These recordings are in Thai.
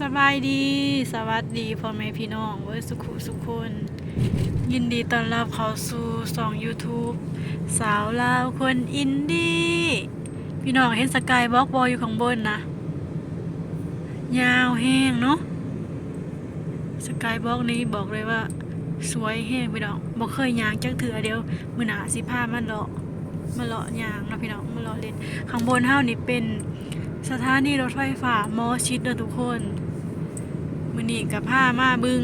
สบายดี สวัสดีพ่อแม่พี่น้องเว้ยสุขุสุขคน ยินดีต้อนรับเข้าสู่สอง YouTube สาวลาวคนอินดี้พี่น้องเห็นสกายบล็อกบอยอยู่ข้างบนนะ ยาวแห้งเนาะสกายบล็อกนี้บอกเลยว่า สวยแห้งพี่น้องบอกเคยยางจักเถื่อเดียวมือหนาสิผ้ามันเลาะมาเลาะยางนะพี่น้องมาเลาะเล่นข้างบนเท่านี่เป็นสถานีรถไฟฟ้ามอชิดเด้อทุกคน นี้กับผ้ามาบึง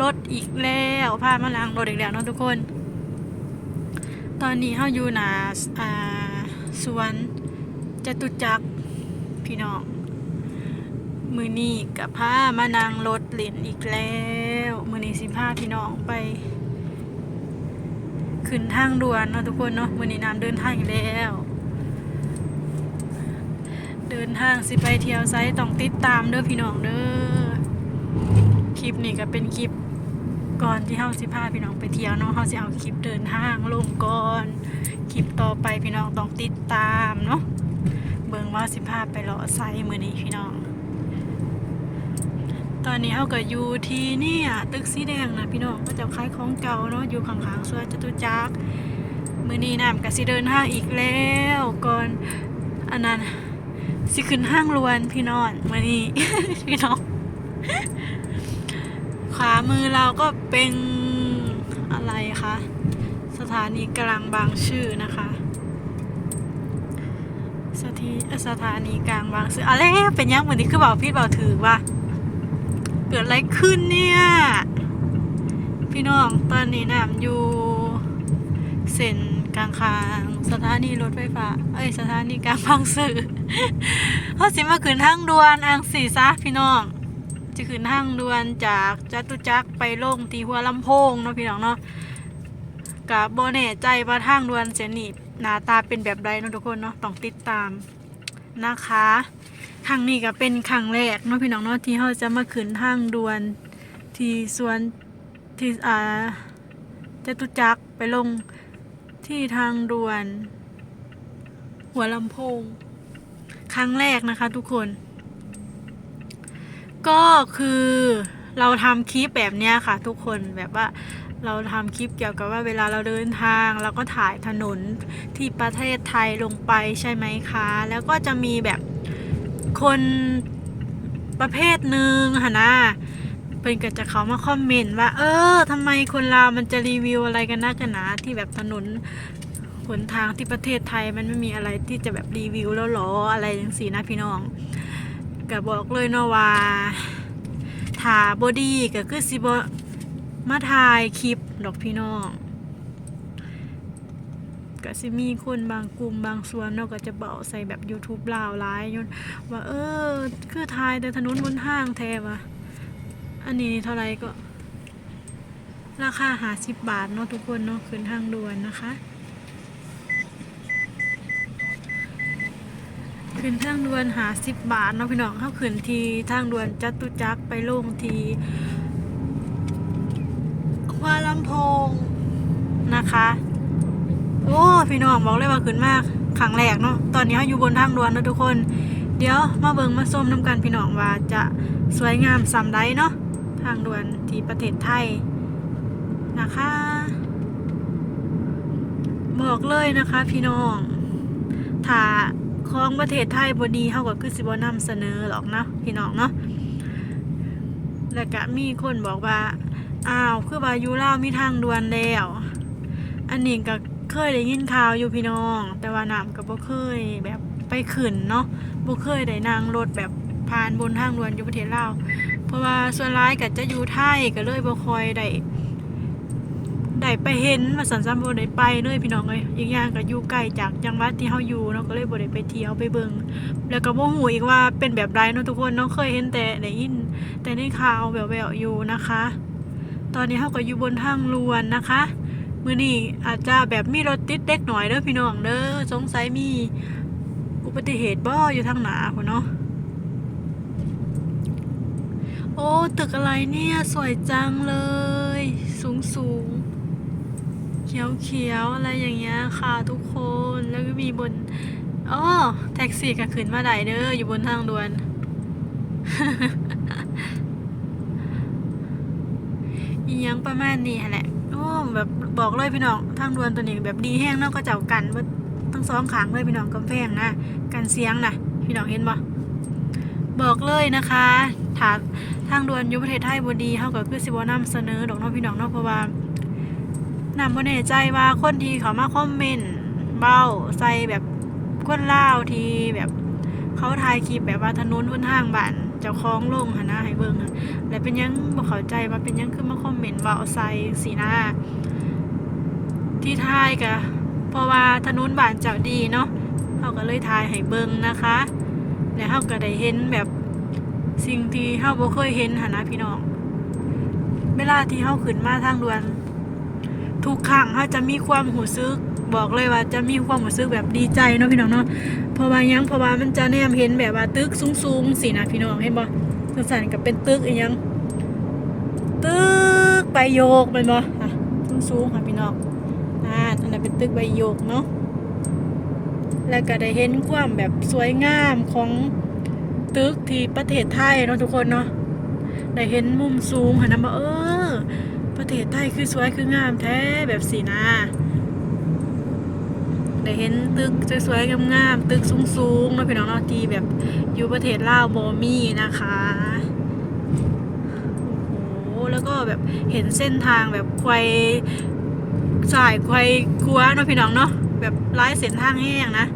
รถอีกแล้วผ้ามาล้างรถอีกแล้วเนาะทุกคน ตอนนี้เฮาอยู่หนาอ่าสวนจตุจักรพี่น้องมือนี้กับผ้ามานั่งรถเล่นอีกแล้วมือนี้สิพาพี่น้องไป ขึ้นทางด่วนเนาะทุกคนเนาะมือนี้น้ำเดินทางอีกแล้ว เดินทางสิไปเที่ยวไซต์ต้องติดตามเด้อพี่น้องเด้อ คลิปนี้ก็เป็นคลิปก่อนที่เฮาสิพาพี่น้องไปเที่ยวเนาะเฮาสิเอาคลิปเดินทางลงก่อนคลิปต่อไปพี่น้องต้องติดตามเนาะเบิ่งว่าสิพาไปเลาะไซมื้อนี้พี่น้อง ตอนนี้เฮาก็อยู่ที่นี่ยตึกสีแดงนะพี่น้องก็จะคล้ายของเก่าเนาะอยู่ข้างๆสวนจตุจักรมื้อนี้น้ำก็สิเดินทางอีกแล้วก่อนอันนั้นสิขึ้นห้างรวนพี่น้อนมานี่พี่น้อง ขวามือเราก็เป็นอะไรคะสถานีกลางบางชื่อนะคะสถานีสถานีกลางบางซื่ออะไรเป็นยังเหมือนที่คือเบาพี่เบาถือว่าเกิดอะไรขึ้นเนี่ย พี่น้องตอนนี้น้ำอยู่เส้นกลางคางสถานีรถไฟฟ้าเอ้ยสถานีกลางบางซื่อเขาสิมาขึ้นทางด่วนอังสีซะพี่น้อง จะขึ้นทางด่วนจากจตุจักรไปลงที่หัวลำโพงเนาะพี่น้องเนาะกับโบแน่ใจว่าทางด่วนเสนีหน้าตาเป็นแบบใดเนาะทุกคนเนาะต้องติดตามนะคะครั้งนี้ก็เป็นครั้งแรกเนาะพี่น้องเนาะที่เขาจะมาขึ้นทางด่วนที่สวนที่อ่าจตุจักรไปลงที่ทางด่วน หัวลำโพง ครั้งแรกนะคะทุกคน ก็คือเราทำคลิปแบบเนี้ยค่ะ ทุกคนแบบว่าเราทำคลิปเกี่ยวกับว่าเวลาเราเดินทางเราก็ถ่ายถนนที่ประเทศไทยลงไปใช่ไหมคะ แล้วก็จะมีแบบคนประเภทหนึ่งค่ะนะเพิ่นก็จะเขามาคอมเมนต์ว่า เออทำไมคนเราวมันจะรีวิวอะไรกันนักกันหนาที่แบบถนนหนทางที่ประเทศไทยมันไม่มีอะไรที่จะแบบรีวิวแล้วหรออะไรอย่างสีนะพี่น้อง ก็บอกเลยเนาะว่าถาบอดี้ก็คือสิบมาถ่ายคลิปดอกพี่น้องก็สิมีคนบางกลุ่มบางส่วนเนาะก็จะเบาใส่แบบ YouTube ลาวร้ายยนว่าเออ คือถ่ายแต่ถนนบนห้างแทวะอันนี้เท่าไหรก็ ราคาหาสิบบาทเนาะทุกคนเนาะขึ้นทางด่วนนะคะ ขึ้นทางด่วนหาสิบบาทเนาะพี่น้องเข้าขึ้นทีทางด่วนจตุจักรไปลงทีควาลำโพงนะคะ โอ้พี่น้องบอกเลยว่าขึ้นมากครั้งแรกเนาะตอนนี้เราอยู่บนทางด่วนนะทุกคน เดี๋ยวมาเบิงมาส้มน้ำกันพี่น้องว่าจะสวยงามสำไดเนาะทางด่วนที่ประเทศไทยนะคะบอกเลยนะคะพี่น้องถ้า ของประเทศไทยบดีเฮาก็คือสิบ่นำเสนอหรอกเนาะพี่น้องเนาะแล้วก็มีคนบอกว่าอ้าวคือว่าอยู่ลาวมีทางด่วนแล้วอันนี้ก็เคยได้ยินข่าวอยู่พี่น้อง แต่ว่าน้ำก็บ่เคยแบบไปขึ้นเนาะบ่เคยได้นั่งรถแบบผ่านบนทางด่วนอยู่ประเทศลาวเพราะว่าส่วนร้ายก็จะอยู่ไทยก็เลยบ่คอยได้ ได้ไปเห็นมาสันสันบ่ได้ไปเลยพี่น้องเอ้ยอีกอย่างก็อยู่ใกล้จากจังหวัดที่เฮาอยู่เนาะก็เลยบ่ได้ไปเที่ยวไปเบิ่งแล้วก็บ่ฮู้อีกว่าเป็นแบบใดเนาะทุกคนเนาะเคยเห็นแต่ได้ยินแต่ในข่าวแววๆอยู่นะคะ ตอนนี้เฮาก็อยู่บนทางลวนนะคะมื้อนี้อาจจะแบบมีรถติดเล็กหน่อยเด้อพี่น้องเด้อสงสัยมีอุบัติเหตุบ่อยู่ทางหน้าพุ่นเนาะโอ้ ตึกอะไรเนี่ย สวยจังเลย สูงสูง เขียวเขียวๆอะไรอย่างเงี้ยค่ะทุกคนแล้วก็มีบนอ๋อแท็กซี่ก็ขึ้นมาได้เด้ออยู่บนทางด่วนอียังประมาณนี้แหละโอ้แบบบอกเลยพี่น้องทางด่วนตัวนี้แบบดีแห้งเนาะก็เจ้ากันเบิดทั้งสองขางเลยพี่น้องกำแพงนะกันเสียงนะพี่น้องเห็นบ่บอกเลยนะคะถ้าทางด่วนยู่ประเทศไทยบดีเฮาก็คือสิบ่นำเสนอดอกเนาะพี่น้องเนาะเพราะว่า นำบ่แน่ใจว่าคนที่เขามาคอมเมนต์เบ้าใส่แบบคนเลาที่แบบเขาถ่ายคลิปแบบว่าถนนบนทางบ้านเจ้าของลงหั่นนะให้เบิ่งแล้วเป็นยังบ่เข้าใจว่าเป็นยังคือมาคอมเมนต์ว่าเอาใส่สีหน้า ที่ทายกะเพราะว่าถนนบ้านเจ้าดีเนาะเฮาก็เลยทายให้เบิ่งนะคะแล้วเฮาก็ได้เห็นแบบสิ่งที่เฮาบ่เคยเห็นหั่นนะพี่น้องเวลาที่เฮาขึ้นมาทางด่วน ทุกครั้งเฮาจะมีความหูซึกบอกเลยว่าจะมีความหูซึกแบบดีใจเนาะพี่น้องเนาะเพราะว่ายังเพราะว่ามันจะแนมเห็นแบบว่าตึกสูงๆสินะพี่น้องเห็นบ่สั่นๆกับเป็นตึกอีหยังตึกใบโยกแมันบ่อะสูงๆค่ะพี่น้องอ่าอันนั้นเป็นตึกใบโยกเนาะแล้วก็ได้เห็นความแบบสวยงามของตึกที่ประเทศไทยเนาะทุกคนเนาะได้เห็นมุมสูงค่ะนะบ่เออ ประเทศไทยคือสวยคืองามแท้แบบสีนาได้เห็นตึกสวยๆงามๆตึกสูงๆเนาะพี่น้องเนาะที่แบบอยู่ประเทศลาวบ่มีนะคะโอ้โหแล้วก็แบบเห็นเส้นทางแบบควายสายควายกลัวเนาะพี่น้องเนาะแบบไล่เส้นทางแห้งนะ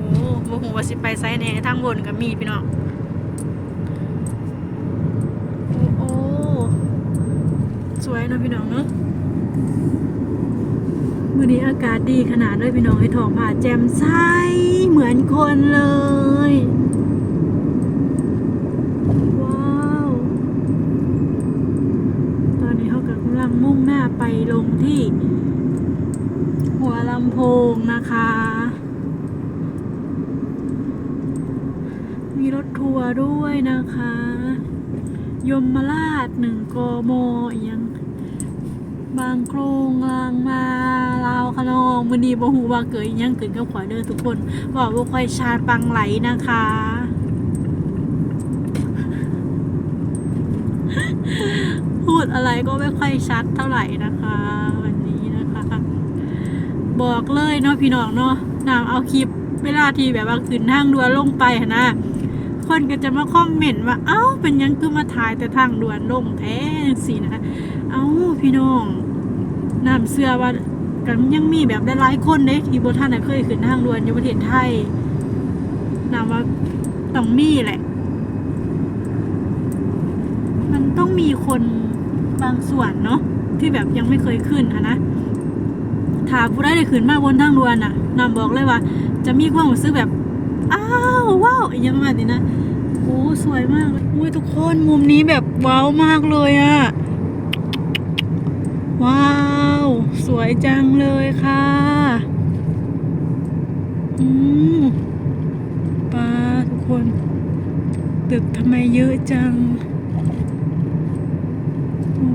โอ้โหบ่ฮู้ว่าสิไปไสแหน่ทางบนก็มีพี่น้องโอ้โอ้ สวยเนาะพี่น้องเนาะมื้อนี้อากาศดีขนาดเลยพี่น้องให้ทองผ่าแจ่มใสเหมือนคนเลย ว้าว ตอนนี้เขากำลังมุ่งหน้าไปลงที่ หัวลำโพงนะคะ มีรถทัวร์ด้วยนะคะ ยมราชหนึ่งกมอีกยัง บางโครงลางมาลาวคะนองมือดีบ่หูว่าเกิดยังเกิดกับขวายเด้อทุกคนบอกว่าควายชาปังไหลนะคะ พูดอะไรก็ไม่ค่อยชัดเท่าไหร่นะคะ วันนี้นะคะ บอกเลยเนาะพี่น้องเนาะนามเอาคลิปเวลาที่แบบว่าขึ้นทางด่วนลงไปนะคนก็จะมาคอมเมนต์ว่า เอ้า เป็นยังคือมาถ่ายแต่ทางด่วนลงแท้สินะ เอ้า พี่น้อง น้ำเสื้อว่ากันยังมีแบบหลายๆคนเด้ที่บท่านเคยขึ้นทางด่วนอยู่ประเทศไทยนำว่าต้องมีแหละ มันต้องมีคนบางส่วนเนาะที่แบบยังไม่เคยขึ้นอะนะถ้าผู้ได้ได้ขึ้นมาบนทางด่วนอะนำบอกเลยว่า จะมีความรู้สึกแบบอ้าวว้าวอหยังประมาณนี้นะโอ้สวยมากอุ้ยทุกคนมุมนี้แบบว้าวมากเลยอะว้าว สวยจังเลยค่ะ อืมปลาทุกคน ตึกทำไมเยอะจัง โอ้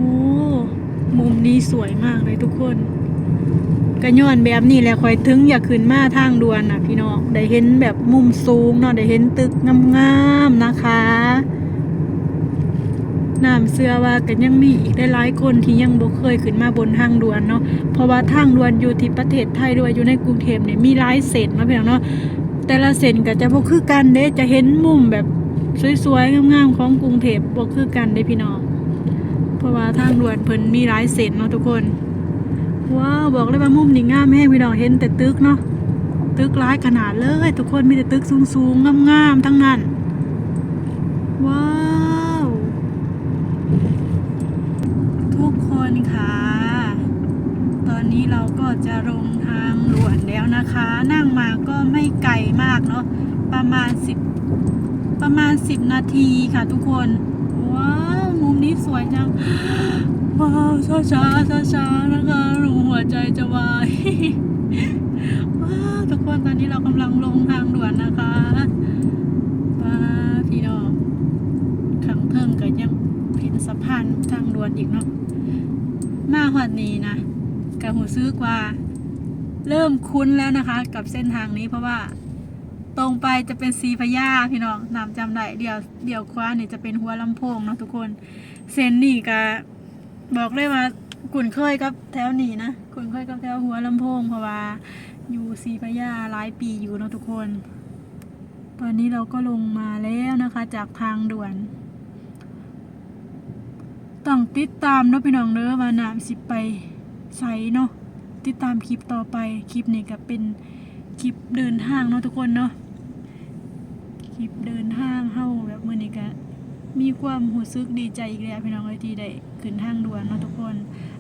มุมนี้สวยมากเลยทุกคนกระย้อนแบบนี้แหละคอยถึงอยากขึ้นมาทางด่วนนะพี่น้อง ได้เห็นแบบมุมสูงเนาะ ได้เห็นตึกงามๆนะคะ น้ำเสื้อว่ากันยังมีอีกได้หลายคนที่ยังบ่เคยขึ้นมาบนทางด่วนเนาะเพราะว่าทางด่วนอยู่ที่ประเทศไทยด้วยอยู่ในกรุงเทพเนี่ยมีหลายเส้นนาะพี่น้องเนาะแต่ละเส้นก็จะบ่คือกันเด้จะเห็นมุมแบบสวยๆงามๆของกรุงเทพบ่คือกันเด้พี่น้องเพราะว่าทางด่วนเพิ่นมีหลายเส้นเนาะทุกคนว้าวบอกเลยว่ามุมนี้งามแม่พี่น้องเห็นแต่ตึกเนาะตึกหลายขนาดเลย ทุกคนมีแต่ตึกสูงๆงามๆทั้งนั้นว้าว ทุกคนค่ะ ตอ นี้เราก็จะลงทางด่วนแล้วนะคะ นั่งมาก็ไม่ไกลมากเนาะประมาณสิบประมาณสิบนาทีค่ะทุกคน ว้าว มุมนี้สวยจัง ว้าวช้าช้าช้าช้านะคะหนูหัวใจจะวายว้าวทุกคนตอนนี้เรากำลังลงทางด่วนนะคะว้าพี่น้องขังเทิงก็ยังเห็นสะพานทางด่วนอีกเนาะมาหอดนี้นะ กะหูซื้อกว่า เริ่มคุ้นแล้วนะคะ กับเส้นทางนี้เพราะว่า ตรงไปจะเป็นสีพญาพี่น้องนำจำได้เดี๋ยวเดี๋ยวขวานี่ยจะเป็นหัวลำโพงเนาะทุกคนเซนนี่ก็บอกเลยว่ากุ่นเคยกับแถวนี้นะกุ่นเคยกับแถวหัวลำโพงเพราะว่าอยู่สีพญาหลายปีอยู่เนาะทุกคน ตอนนี้เราก็ลงมาแล้วนะคะ จากทางด่วนต้องติดตามเนาะพี่น้องเด้อว่าน้ำสิไป ใสเนาะติดตามคลิปต่อไปคลิปนี้ก็เป็นคลิปเดินทางเนาะทุกคนเนาะคลิปเดินทางเฮาแบบมื้อนี้ก็มีความรู้สึกดีใจอีกแล้วพี่น้องเอ้ยที่ได้ขึ้นทางด่วนเนาะทุกคน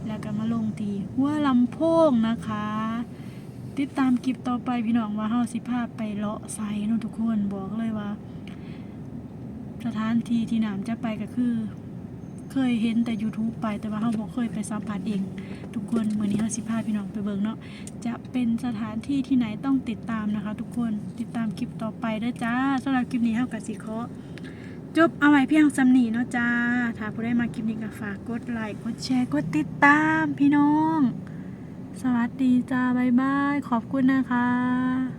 แล้วก็มาลงที่หัวลำโพงนะคะ ติดตามคลิปต่อไปพี่น้องว่าเฮาสิพาพไปเลาะไซเนาะทุกคนบอกเลยว่า สถานที่ที่หน้ำจะไปก็คือ เคยเห็นแต่ YouTube ไปแต่ว่าเฮาบ่เคยไปสัมผัสเอง ทุกคนมื้อนี้เฮาสิพาพี่น้องไปเบิ่งเนาะจะเป็นสถานที่ที่ไหนต้องติดตามนะคะ ทุกคนติดตามคลิปต่อไปเด้อจ้าสำหรับคลิปนี้เฮาก็สิขอจบเอาไว้เพียงสำนีเนาะจ้า ถ้าผู้ได้มาคลิปนี้ก็ฝากกดไลค์ กดแชร์ กดติดตามพี่น้อง สวัสดีจ้า บ๊ายบาย ขอบคุณนะคะ